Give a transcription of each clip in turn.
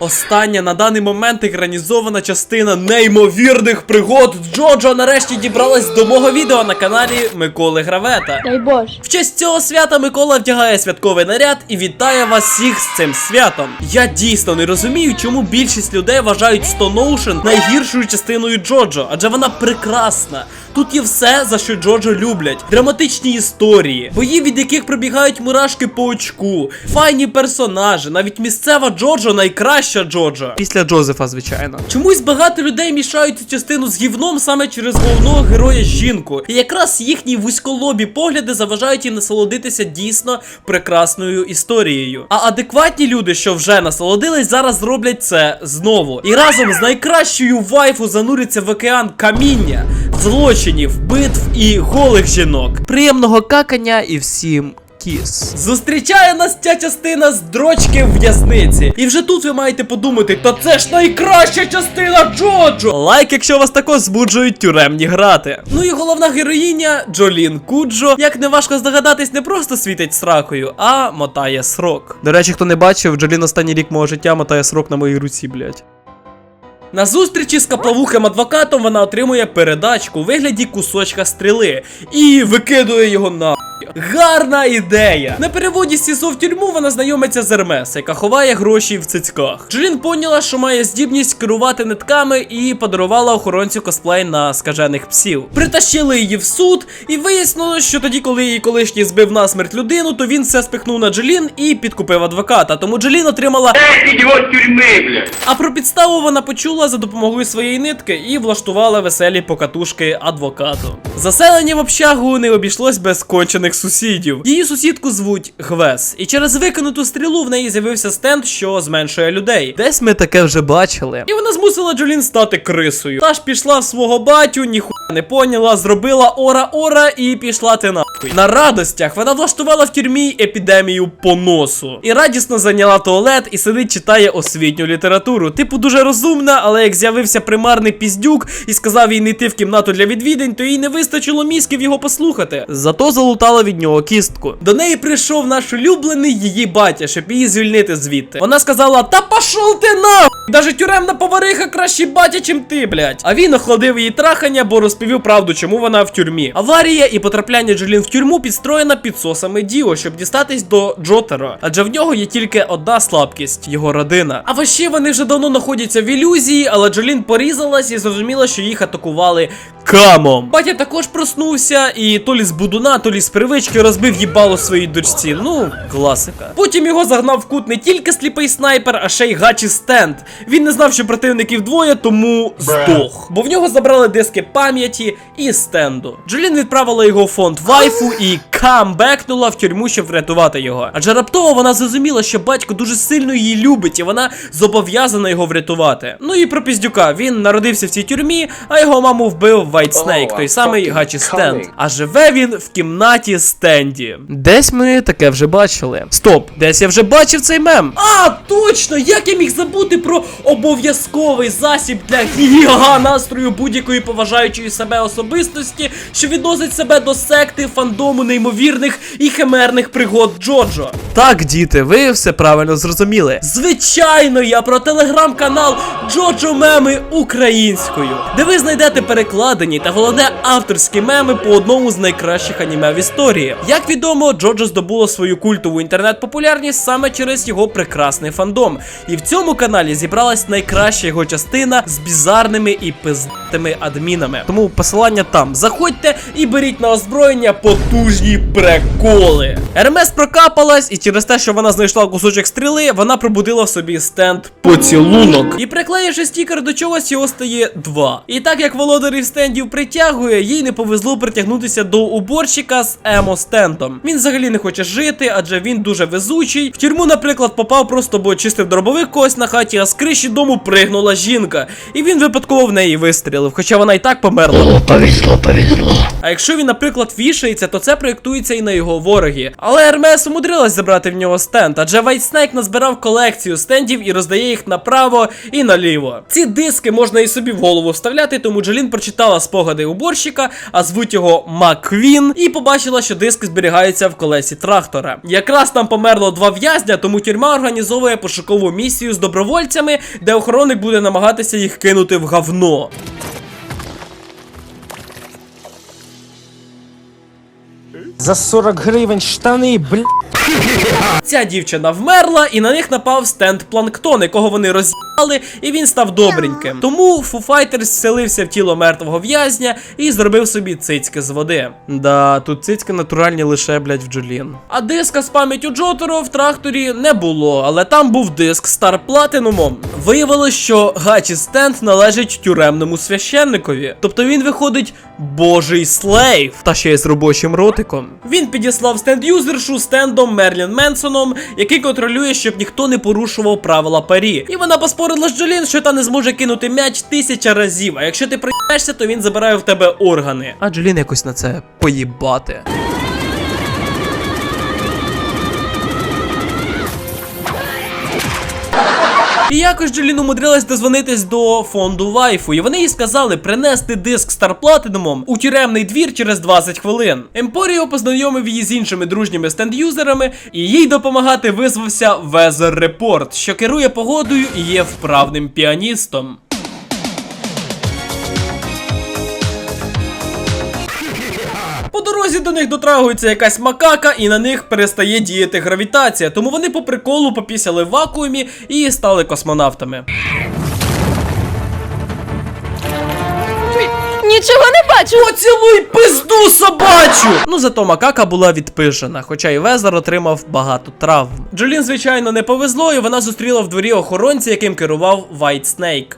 Остання на даний момент екранізована частина неймовірних пригод Джоджо нарешті дібралась до мого відео на каналі Миколи Гравета. Дай Боже. В честь цього свята Микола вдягає святковий наряд і вітає вас всіх з цим святом. Я дійсно не розумію, чому більшість людей вважають Stone Ocean найгіршою частиною Джоджо, адже вона прекрасна. Тут є все, за що Джоджо люблять: драматичні історії, бої, від яких пробігають мурашки по очку, файні персонажі, навіть місцева Джоджо найкраща Джоджо. Після Джозефа, звичайно. Чомусь багато людей мішають цю частину з гівном саме через головного героя жінку. І якраз їхні вузьколобі погляди заважають їм насолодитися дійсно прекрасною історією. А адекватні люди, що вже насолодились, зараз зроблять це знову. І разом з найкращою вайфу зануряться в океан каміння, злочинів, битв і голих жінок. Приємного какання і всім. Кіс. Зустрічає нас ця частина з дрочки в в'язниці. І вже тут ви маєте подумати, то це ж найкраща частина Джоджо! Лайк, якщо вас тако збуджують тюремні грати. Ну і головна героїня Джолін Куджо, як не важко здогадатись, не просто світить сракою, а мотає срок. До речі, хто не бачив, Джолін останній рік мого життя мотає срок на моїй руці, блять. На зустрічі з каплавухим адвокатом вона отримує передачку у вигляді кусочка стріли і викидує його на. Гарна ідея! На переводі з СІСО в тюрму вона знайомиться з Ермес, яка ховає гроші в цицьках. Джолін поняла, що має здібність керувати нитками і подарувала охоронцю косплей на скажених псів. Притащили її в суд, і вияснилось, що тоді, коли її колишній збив насмерть людину, то він все спихнув на Джолін і підкупив адвоката. Тому Джолін отримала тюрьмы, блядь! а про підставу вона почула за допомогою своєї нитки і влаштувала веселі покатушки адвокату. Заселення в общагу не обійшлось без кончених сусідів. Її сусідку звуть Гвес, і через викинуту стрілу в неї з'явився стенд, що зменшує людей. Десь ми таке вже бачили. І вона змусила Джолін стати крисою. Та ж пішла в свого батю, ніхуя не поняла, зробила ора-ора і пішла ти нахуй. На радостях вона влаштувала в тюрмі епідемію поносу. І радісно зайняла туалет і сидить читає освітню літературу. Типу дуже розумна, але як з'явився примарний піздюк і сказав їй не йти в кімнату для відвідень, то їй не вистачило мізків його послухати. Зато залутала від нього кістку. До неї прийшов наш улюблений її батя, щоб її звільнити звідти. Вона сказала: Та пошов ти нахуй! Даже тюремна повариха краще батя, чим ти, блядь. А він охладив її трахання, бо розповів правду, чому вона в тюрмі. Аварія і потрапляння Джолін в тюрму підстроєна підсосами Діо, щоб дістатись до Джотера. Адже в нього є тільки одна слабкість його родина. А ваще вони вже давно знаходяться в ілюзії, але Джолін порізалась і зрозуміла, що їх атакували камом. Батя також проснувся і то лі з будуна, то лі з привички розбив їбало своїй дочці. Ну, класика. Потім його загнав в кут не тільки сліпий снайпер, а ще й гачі стенд. Він не знав, що противників двоє, тому здох. Бо в нього забрали диски пам'яті і стенду. Джолін відправила його в фонд вайфу і камбекнула в тюрму, щоб врятувати його. Адже раптово вона зрозуміла, що батько дуже сильно її любить, і вона зобов'язана його врятувати. Ну і про піздюка. Він народився в цій тюрмі, а його маму вбив Вайт Снейк, той самий гачі стенд. А живе він в кімнаті стенді. Десь ми таке вже бачили. Стоп, десь я вже бачив цей мем. А, точно! Як я міг забути про обов'язковий засіб для гіга настрою будь-якої поважаючої себе особистості, що відносить себе до секти фандому неймовірних і химерних пригод Джоджо. Так, діти, ви все правильно зрозуміли. Звичайно, я про телеграм-канал Джоджо Меми українською, де ви знайдете перекладені та головне авторські меми по одному з найкращих аніме в історії. Як відомо, Джоджо здобуло свою культову інтернет-популярність саме через його прекрасний фандом. І в цьому каналі зібралась найкраща його частина з бізарними і пиздатими адмінами. Тому посилання там. Заходьте і беріть на озброєння потужні приколи. РМС прокапалась, і через те, що вона знайшла кусочок стріли, вона пробудила в собі стенд поцілунок. І приклеївши стікер до чогось, його стає два. І так як володарів стендів притягує, їй не повезло притягнутися до уборщика з емо стендом. Він взагалі не хоче жити, адже він дуже везучий. В тюрму, наприклад, попав просто, бо чистив дробовик когось на хаті, а з криші дому пригнула жінка. І він випадково в неї вистрілив, хоча вона і так померла. Повезло, повезло. А якщо він, наприклад, вішається, то це проєктується і на його вороги. Але Ермес умудрилась забрати в нього стенд, адже Snake назбирав колекцію стендів і роздає їх направо і наліво. Ці диски можна і собі в голову вставляти, тому Джолін прочитала спогади уборщика, а звуть його Маквін, і побачила, що диск зберігається в колесі трактора. Якраз там померло два в'язня, тому тюрма організовує пошукову місію з добровольцями, де охоронник буде намагатися їх кинути в говно. За 40 гривень штани, бля. Ця дівчина вмерла, і на них напав стенд Планктон, якого вони роз'їли, і він став добреньким. Тому Фу Файтерс вселився в тіло мертвого в'язня і зробив собі цицьки з води. Да, тут цицьки натуральні лише, блять, в Джолін. А диска з пам'яттю Джоторо в тракторі не було, але там був диск Star Platinum. Виявилось, що Гачі стенд належить тюремному священникові. Тобто він виходить божий слейв, та ще й з робочим ротиком. Він підіслав стенд-юзершу стендом Мерлін Менсоном, який контролює, щоб ніхто не порушував правила парі. І вона поспорила з Джолін, що та не зможе кинути м'яч тисяча разів. А якщо ти приїбешся, то він забирає в тебе органи. А Джолін якось на це поїбати. І якось Джолін умудрилась дозвонитись до фонду вайфу, і вони їй сказали принести диск Star Platinum у тюремний двір через 20 хвилин. Емпоріо познайомив її з іншими дружніми стенд-юзерами, і їй допомагати визвався Везер Репорт, що керує погодою і є вправним піаністом. До них дотрагується якась макака, і на них перестає діяти гравітація, тому вони по приколу попісяли в вакуумі і стали космонавтами. Нічого не бачу. Поцілуй пизду собачу! Ну зато макака була відпижена, хоча і Везер отримав багато травм. Джолін, звичайно, не повезло, і вона зустріла в дворі охоронця, яким керував White Snake.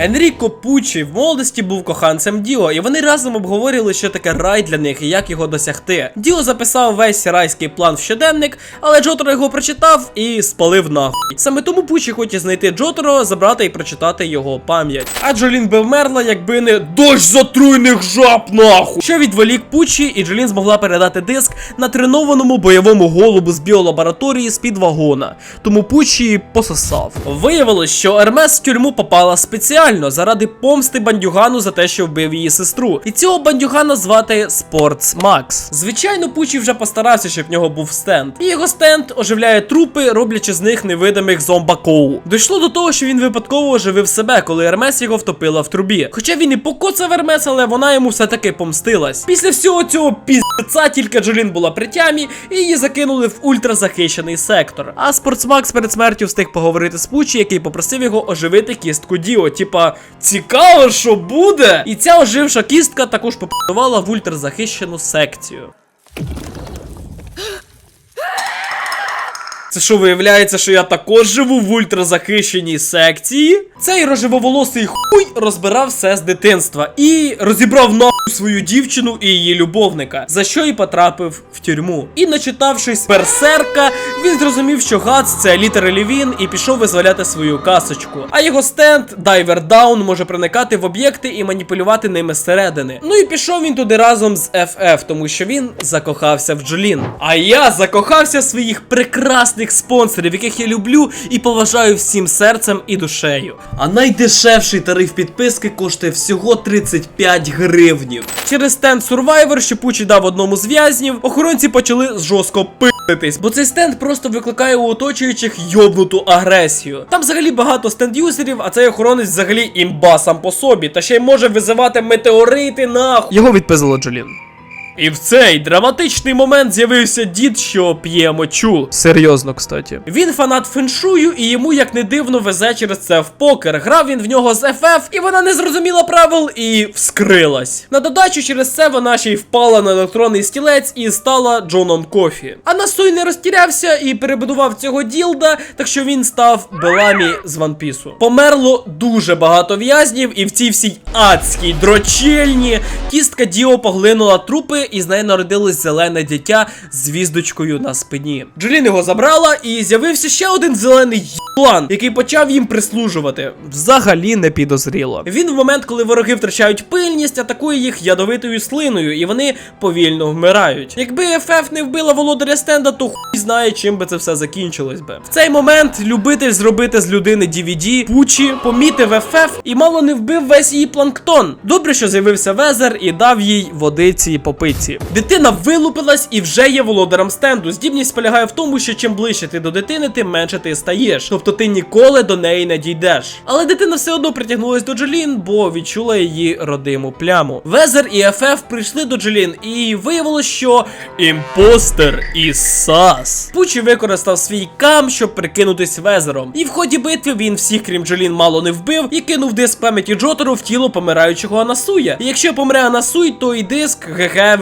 Енріко Пучі в молодості був коханцем Діо, і вони разом обговорювали, що таке рай для них і як його досягти. Діо записав весь райський план в щоденник, але Джоторо його прочитав і спалив нахуй. Саме тому Пучі хоче знайти Джоторо, забрати і прочитати його пам'ять. А Джолін би вмерла, якби не дощ затруйних жаб нахуй. Що відволік Пучі, і Джолін змогла передати диск на тренованому бойовому голубу з біолабораторії з-під вагона. Тому Пучі пососав. Виявилось, що Ермес в тюрму попала спеціально заради помсти бандюгану за те, що вбив її сестру. І цього бандюгана звати Спортс Макс. Звичайно, Пучі вже постарався, щоб в нього був стенд. І його стенд оживляє трупи, роблячи з них невидимих зомбакоу. Дійшло до того, що він випадково оживив себе, коли Ермес його втопила в трубі. Хоча він і покоцав Ермес, але вона йому все-таки помстилась. Після всього цього піздеця тільки Джолін була при тямі, і її закинули в ультразахищений сектор. А Спортсмакс перед смертю встиг поговорити з Пучі, який попросив його оживити кістку Діо. Типа, цікаво, що буде. І ця оживша кістка також попадувала в ультразахищену секцію. Це що виявляється, що я також живу в ультразахищеній секції? Цей рожевоволосий хуй розбирав все з дитинства і розібрав нахуй свою дівчину і її любовника, за що і потрапив в тюрму. І начитавшись берсерка, він зрозумів, що Гац це літералі він і пішов визволяти свою касочку. А його стенд Дайвер Даун може проникати в об'єкти і маніпулювати ними зсередини. Ну і пішов він туди разом з FF, тому що він закохався в Джолін. А я закохався в своїх прекрасних спонсорів, яких я люблю і поважаю всім серцем і душею. А найдешевший тариф підписки коштує всього 35 гривнів. Через стенд Survivor, що Пучі дав одному з в'язнів, охоронці почали жорстко пи***тись, бо цей стенд просто викликає у оточуючих йобнуту агресію. Там взагалі багато стенд-юзерів, а цей охоронець взагалі імба сам по собі, та ще й може визивати метеорити нахуй. Його відпизило Джолін. І в цей драматичний момент з'явився дід, що п'є мочу. Серйозно, кстати. Він фанат феншую, і йому, як не дивно, везе через це в покер. Грав він в нього з FF, і вона не зрозуміла правил і вскрилась. На додачу через це вона ще й впала на електронний стілець і стала Джоном Кофі. А Насой не розтірявся і перебудував цього ділда, так що він став Беламі з Ванпісу. Померло дуже багато в'язнів, і в цій всій адській дрочельні кістка Діо поглинула трупи і з неї народилось зелене дитя з віздочкою на спині. Джолін його забрала, і з'явився ще один зелений План, який почав їм прислужувати, взагалі не підозріло. Він в момент, коли вороги втрачають пильність, атакує їх ядовитою слиною, і вони повільно вмирають. Якби ФФ не вбила володаря стенда, то хуй знає, чим би це все закінчилось би. В цей момент любитель зробити з людини DVD, Пучі помітив ФФ і мало не вбив весь її планктон. Добре, що з'явився Везер і дав їй водиці і попиці. Дитина вилупилась і вже є володарем стенду. Здібність полягає в тому, що чим ближче ти до дитини, тим менше ти стаєш. Тобто ти ніколи до неї не дійдеш. Але дитина все одно притягнулась до Джолін, бо відчула її родиму пляму. Везер і ФФ прийшли до Джолін, і виявилось, що імпостер із САС. Пучі використав свій кам, щоб прикинутись Везером. І в ході битви він всіх, крім Джолін, мало не вбив і кинув диск пам'яті Джотору в тіло помираючого Анасуя. І якщо помре Анасуй, то і диск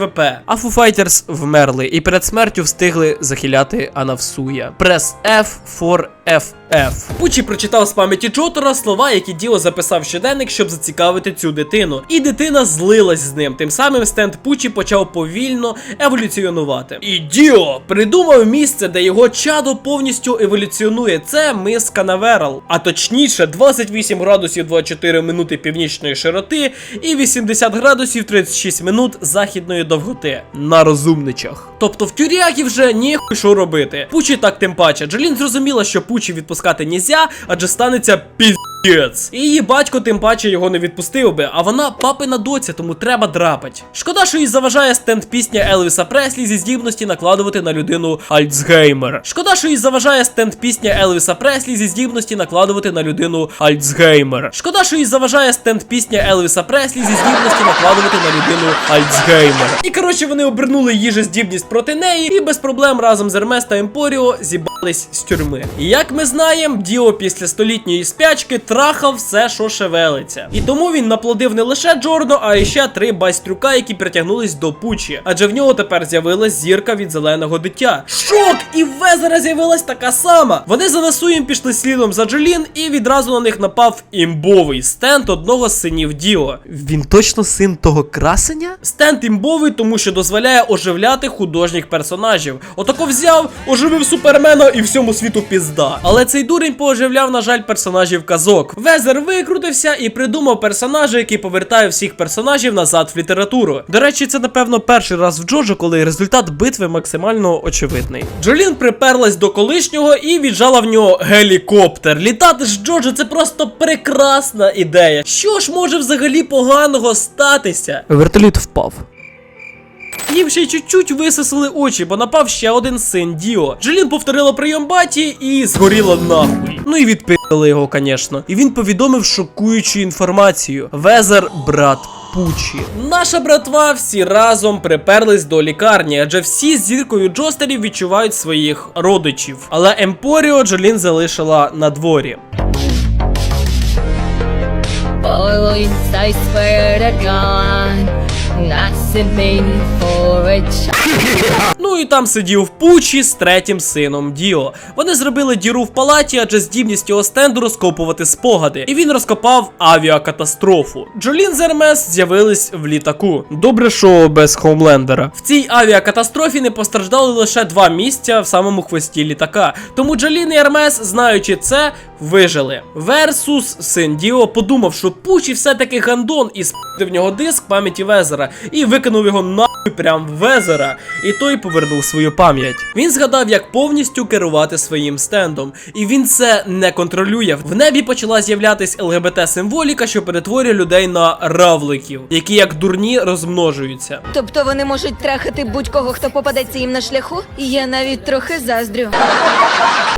ГГВП. А Foo Fighters вмерли і перед смертю встигли захиляти Анавсуя. Прес F for FF. Пучі прочитав з пам'яті Джотора слова, які Діо записав щоденник, щоб зацікавити цю дитину. І дитина злилась з ним. Тим самим стенд Пучі почав повільно еволюціонувати. І Діо придумав місце, де його чадо повністю еволюціонує. Це мис Канаверал. А точніше, 28 градусів 24 минути північної широти і 80 градусів 36 минут західної довготи. На розумничах. Тобто в тюрякі вже ніхуй що робити. Пучі так тим паче. Джолін зрозуміла, що Пучі відпускати нельзя, адже станеться піздець. І її батько тим паче його не відпустив би, а вона папина доця, тому треба драпать. Шкода, що їй заважає стенд пісня Елвіса Преслі зі здібності накладувати на людину Альцгеймер. Шкода, що їй заважає стенд пісня Елвіса Преслі зі здібності накладувати на людину Альцгеймер. Шкода, що їй заважає стенд пісня Елвіса Преслі зі здібності накладувати на людину Альцгеймер. І коротше вони обернули її же здібність проти неї і без проблем разом з Ермес та Емпоріо зібрались з тюрми. І як ми знаємо, Діо після столітньої спячки трахав все, що шевелиться. І тому він наплодив не лише Джорно, а ще три байстрюка, які притягнулись до Пучі. Адже в нього тепер з'явилась зірка від зеленого дитя. Шок! І в Везера з'явилась така сама. Вони за Насуєм пішли слідом за Джолін, і відразу на них напав імбовий стенд одного з синів Діо. Він точно син того красення? Стенд імбовий, тому що дозволяє оживляти художніх персонажів. Отако взяв, оживив супермена і всьому світу пізда. Але цей дурень пооживляв, на жаль, персонажів казок. Везер викрутився і придумав персонажа, який повертає всіх персонажів назад в літературу. До речі, це напевно перший раз в Джоджо, коли результат битви максимально очевидний. Джолін приперлась до колишнього і віджала в нього гелікоптер. Літати з Джоджо це просто прекрасна ідея. Що ж може взагалі поганого статися? Вертоліт впав. Їм ще чуть-чуть висосали очі, бо напав ще один син Діо. Джолін повторила прийом баті і згоріла нахуй. Ну і відпили його, звісно. І він повідомив шокуючу інформацію: Везер брат. Пучі. Наша братва всі разом приперлись до лікарні, адже всі з зіркою Джостерів відчувають своїх родичів. Але Емпоріо Джолін залишила на дворі. Points, Ну і там сидів Пучі з третім сином Діо. Вони зробили діру в палаті, адже здібність його стенду розкопувати спогади. І він розкопав авіакатастрофу. Джолін з Ермес з'явились в літаку. Добре, що без Хоумлендера. В цій авіакатастрофі не постраждали лише два місця в самому хвості літака. Тому Джолін і Ермес, знаючи це, вижили. Версус син Діо подумав, що Пучі все-таки гандон і спив в нього диск пам'яті Везера і викинув його нахуй прям в Везера. І той повернув свою пам'ять. Він згадав, як повністю керувати своїм стендом, і він це не контролює. В небі почала з'являтись ЛГБТ-символіка, що перетворює людей на равликів, які як дурні розмножуються. Тобто вони можуть трахати будь-кого, хто попадеться їм на шляху? Я навіть трохи заздрю.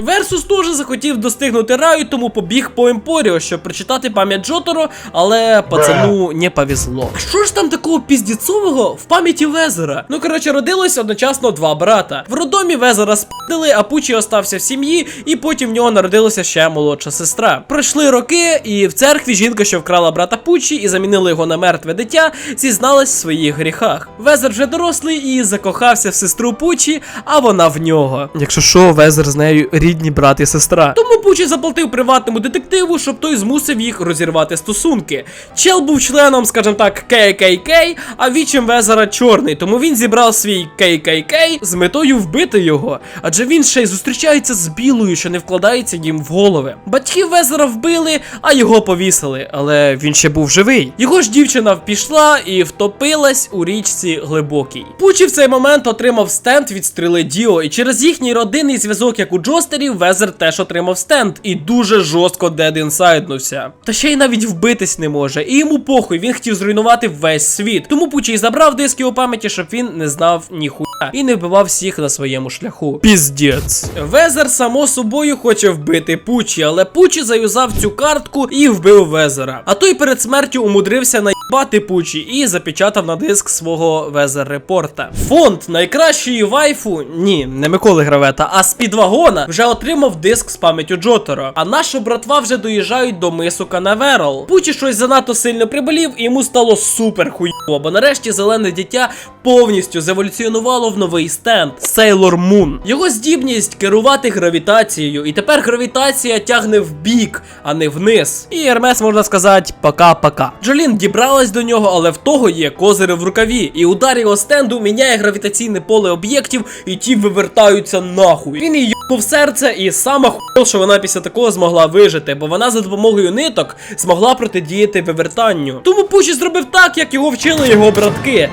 Версус теж захотів достигнути раю, тому побіг по Емпоріо, щоб прочитати пам'ять Джоторо, але пацану не повезло. Що ж там такого піздіцового в пам'яті Везера? Ну коротше, родилось одночасно два брата. В роддомі Везера спили, а Пучі остався в сім'ї, і потім в нього народилася ще молодша сестра. Пройшли роки, і в церкві жінка, що вкрала брата Пучі і замінила його на мертве дитя, зізналась в своїх гріхах. Везер вже дорослий і закохався в сестру Пучі, а вона в нього. Якщо що, Везер з нею рідні брат і сестра. Тому Пучі заплатив приватному детективу, щоб той змусив їх розірвати стосунки. Чел був членом, скажімо так, ККК, а вічим Везера чорний, тому він зібрав свій KKK з метою вбити його, адже він ще й зустрічається з білою, що не вкладається їм в голови. Батьків Везера вбили, а його повісили, але він ще був живий. Його ж дівчина пішла і втопилась у річці глибокій. Пучі в цей момент отримав стенд від стріли Діо, і через їхній родинний зв'язок, як у Джостерів, Везер теж отримав стенд і дуже жорстко дед інсайднувся. Та ще й навіть вбитись не може. І йому похуй, він хотів зруйнувати весь світ. Тому Пучі й забрав диски у пам'яті, щоб він не знав ніхуя і не вбивав всіх на своєму шляху. Піздець. Везер само собою хоче вбити Пучі, але Пучі заюзав цю картку і вбив Везера. А той перед смертю умудрився наїбати Пучі і запечатав на диск свого Везер репорта. Фонд найкращої вайфу, ні, не Миколи Гравета, а спідвагона вже отримав диск з пам'яттю Джотора. А наша братва вже доїжджають до мису Канаверал. Пучі щось занадто сильно приболів, і йому стало супер хуйово, бо нарешті зелене дитя повністю зеволюціонувало в новий стенд Sailor Moon. Його здібність керувати гравітацією, і тепер гравітація тягне в бік, а не вниз. І Ермес можна сказати пока-пока. Джолін дібралась до нього, але в того є козири в рукаві, і удар його стенду міняє гравітаційне поле об'єктів, і ті вивертаються нахуй. Він її в серце, і сама хуйо, що вона після такого змогла вижити, бо вона за допомогою ниток змогла протидіяти вивертанню. Тому Пучі зробив так, як його вчили його братки.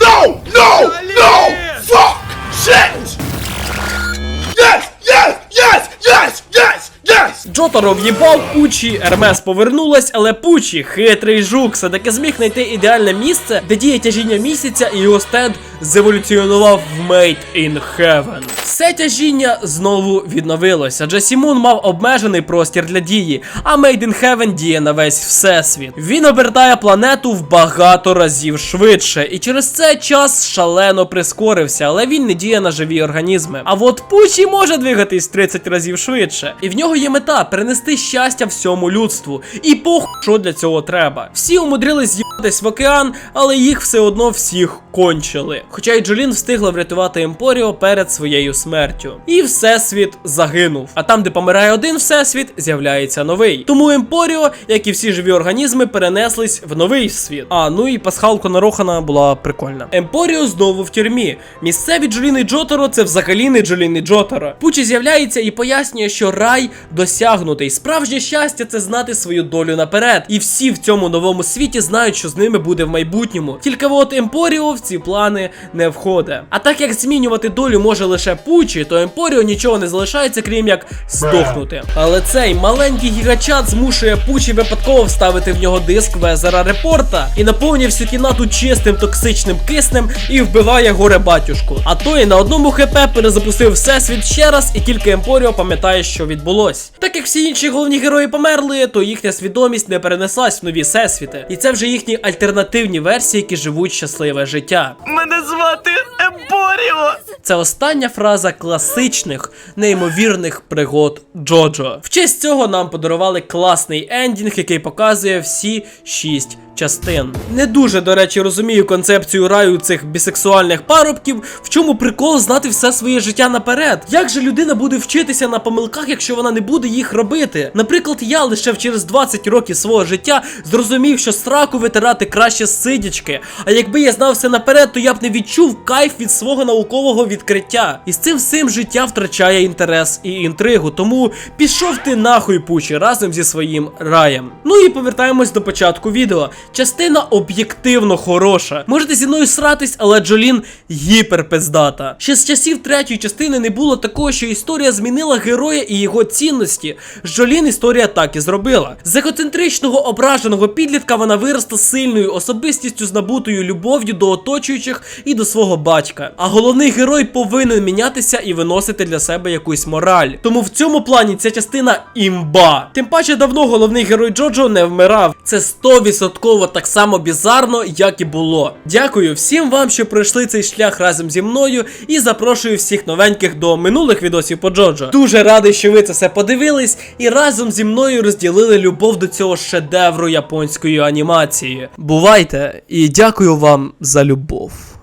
No! No! No! Fuck! Shit! Yes! Джоторо в'їбав Пучі, Ермес повернулась, але Пучі, хитрий жук, все таки зміг знайти ідеальне місце, де діє тяжіння місяця, і його стенд зеволюціонував в Made in Heaven. Все тяжіння знову відновилося, адже Сімон мав обмежений простір для дії, а Made in Heaven діє на весь всесвіт. Він обертає планету в багато разів швидше, і через це час шалено прискорився, але він не діє на живі організми. А от Пучі може двигатись 30 разів швидше. І в нього є мета перенести щастя всьому людству. І пох, що для цього треба. Всі умудрились в океан, але їх все одно всіх кончили. Хоча й Джолін встигла врятувати Емпоріо перед своєю смертю. І всесвіт загинув. А там, де помирає один всесвіт, з'являється новий. Тому Емпоріо, як і всі живі організми, перенеслись в новий світ. А ну і пасхалка Нарохана була прикольна. Емпоріо знову в тюрмі. Місцеві Джоліни Джоторо це взагалі не Джоліни Джоторо. Пучі з'являється і пояснює, що рай досягнутий. Справжнє щастя це знати свою долю наперед. І всі в цьому новому світі знають, що з ними буде в майбутньому. Тільки от Емпоріо в ці плани не входить. А так як змінювати долю може лише Пучі, то Емпоріо нічого не залишається, крім як здохнути. Але цей маленький гігачат змушує Пучі випадково вставити в нього диск Везера Репорта і наповнює всю кімнату чистим токсичним киснем і вбиває горе батюшку. А той на одному хп перезапустив всесвіт ще раз, і тільки Емпоріо пам'ятає, що відбулось. Так як всі інші головні герої померли, то їхня свідомість не перенеслась в нові всесвіти. І це вже їхні альтернативні версії, які живуть щасливе життя. Мене звати Еборіо. Це остання фраза класичних, неймовірних пригод Джоджо. В честь цього нам подарували класний ендінг, який показує всі шість частин. Не дуже, до речі, розумію концепцію раю цих бісексуальних парубків, в чому прикол знати все своє життя наперед. Як же людина буде вчитися на помилках, якщо вона не буде їх робити? Наприклад, я лише через 20 років свого життя зрозумів, що страку витирати краще з сидячки. А якби я знав все наперед, то я б не відчув кайф від свого наукового відкриття. І з цим всім життя втрачає інтерес і інтригу. Тому пішов ти нахуй пучі разом зі своїм раєм. Ну і повертаємось до початку відео. Частина об'єктивно хороша. Можете зі мною сратись, але Джолін гіперпиздата. Ще з часів третьої частини не було такого, що історія змінила героя і його цінності. З Джолін історія так і зробила. З егоцентричного ображеного підлітка вона виросла сильною особистістю з набутою любов'ю до оточуючих і до свого батька. А головний герой повинен мінятися і виносити для себе якусь мораль. Тому в цьому плані ця частина імба. Тим паче давно головний герой Джоджо не вмирав. Це 100% так само бізарно, як і було. Дякую всім вам, що пройшли цей шлях разом зі мною, і запрошую всіх новеньких до минулих відосів по Джоджо. Дуже радий, що ви це все подивились і разом зі мною розділили любов до цього шедевру японської анімації. Бувайте і дякую вам за любов.